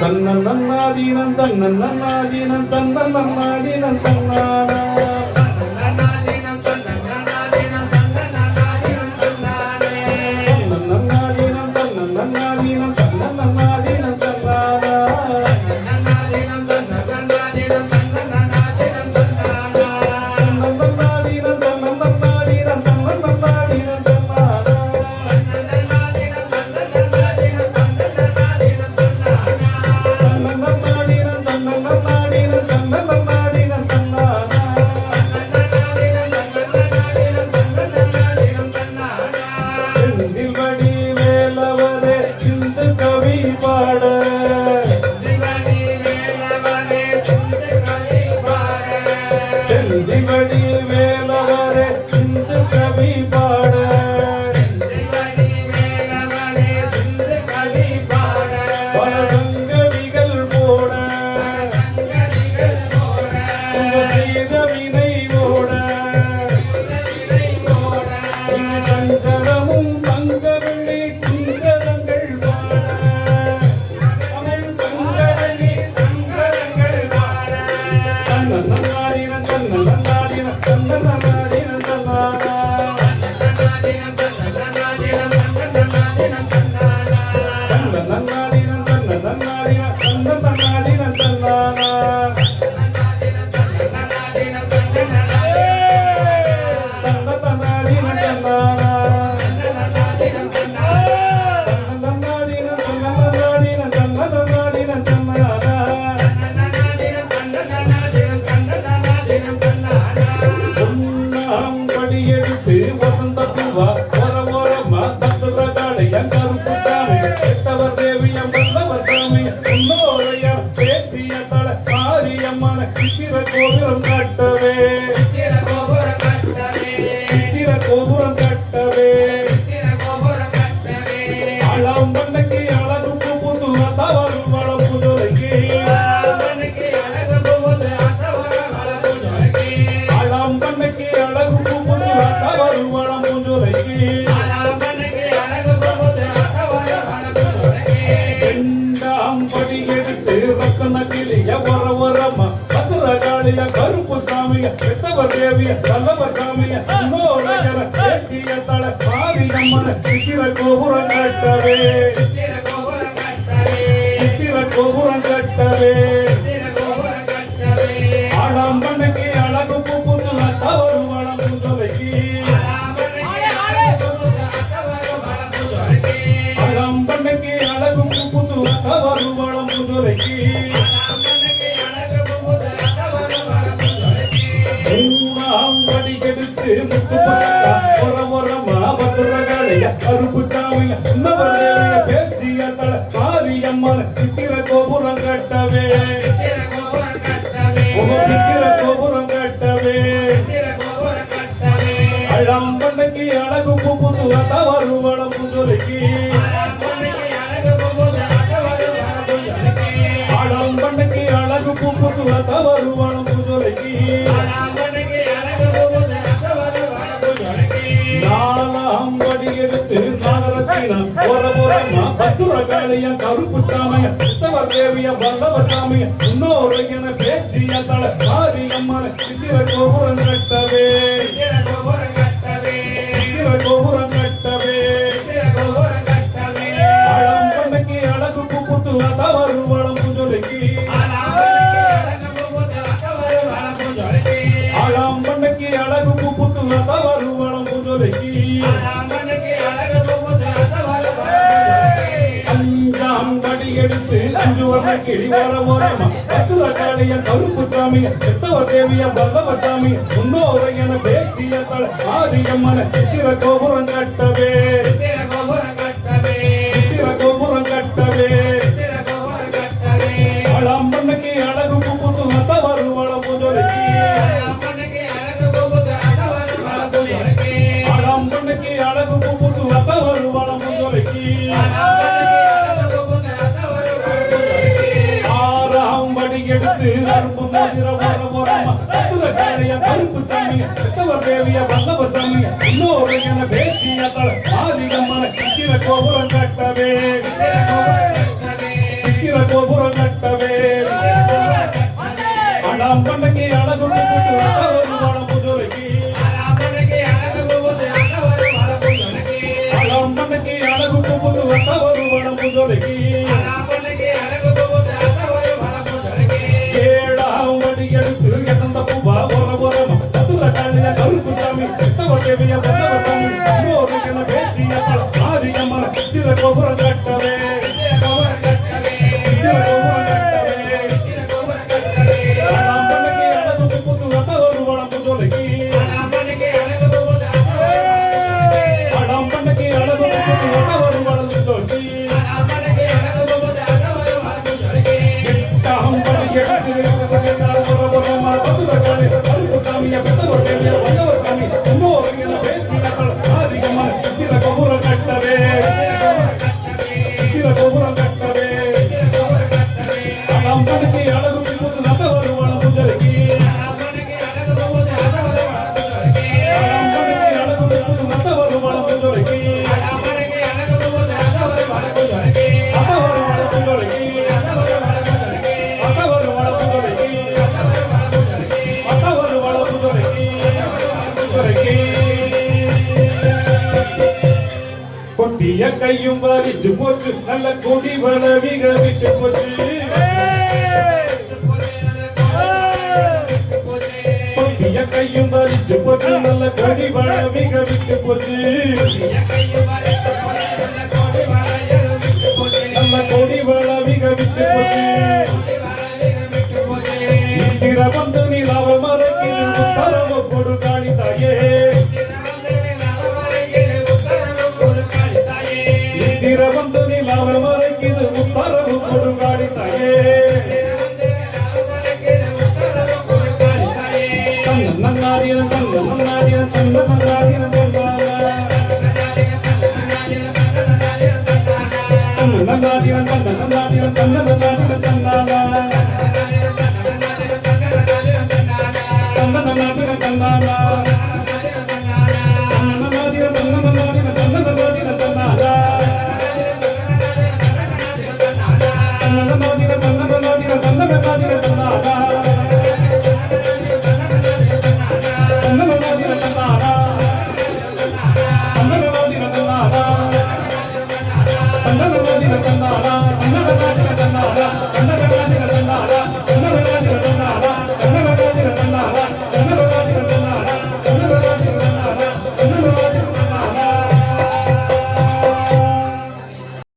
தன்னன் நன்னாதீனம் தன்னன் நன்னாதீனம் தன்னன் நன்னாதீனம் தன்னான வல்லவர் காமை உன்னோடைய பேச்சிய தல காரியமான சித்திர கோபுரம் கட்டவே. எத்தவர் தேவிய நல்லவர் சாமிய இன்னோரையர பேச்சிய தல மாரியம்மன சித்திர கோபுரம் கட்டவே. சித்திர கோபுரம் கட்டவே. ஆளாம் அழகு புது தவறு வளம் புதுரைக்கு அழகு தவறு வளம் கருப்பு சாமிய பேச்சிய தல மாரியம்மன சித்திர கோபுரம் கட்டவே. சித்திர கோபுரம் கட்டவே. அழம்பண்டைக்கு அழகு புது தவறு வளம் புதுரைக்கு. அழம்பண்டைக்கு அழகு புது தவறு வளம் புதுரைக்கு. பத்துர காளைய கருப்பு சாமிய சித்தவர் தேவிய வல்லவர் சாமிய இன்னொரு என பேச்சிய தல மாரியம்மன சித்திர கோபுரம் கட்டவே. சித்திர கோபுரம் கட்டவே. அஞ்சாம் எடுத்து அஞ்சு வர்ண கிளி வர ஓரமா பத்துர காளிய கருப்பு சாமி சித்தவர் தேவிய வல்லவர் சாமிய முன்னோரை என பேச்சிய தல ஆரியம்மன சித்திர கோபுரம் கட்டவே. சித்திர கோபுரம் எடுத்து அரும்பு மோதிர வர ஓரமா பத்துர காளைய கருப்பு சாமிய சித்தவர் தேவிய வந்தவர் சாமிய இன்னொரு என பேச்சிய தல மன சித்திர கோபுரம் கட்டவே. சித்திர அனையும் வலிச்சு போச்சு நல்ல கொடி வளவிக விட்டு போச்சு. கையும் வலிச்சு போச்சு நல்ல கொடி வளவிக விட்டு போச்சு. ఉత్తరవు కొడుకాడితాయే నన్నారిన తన్న నన్నారిన తన్న నన్నారిన తన్న నన్నారిన తన్న నన్నారిన తన్న నన్నారిన తన్నాలా కందన నాదిన కందాలా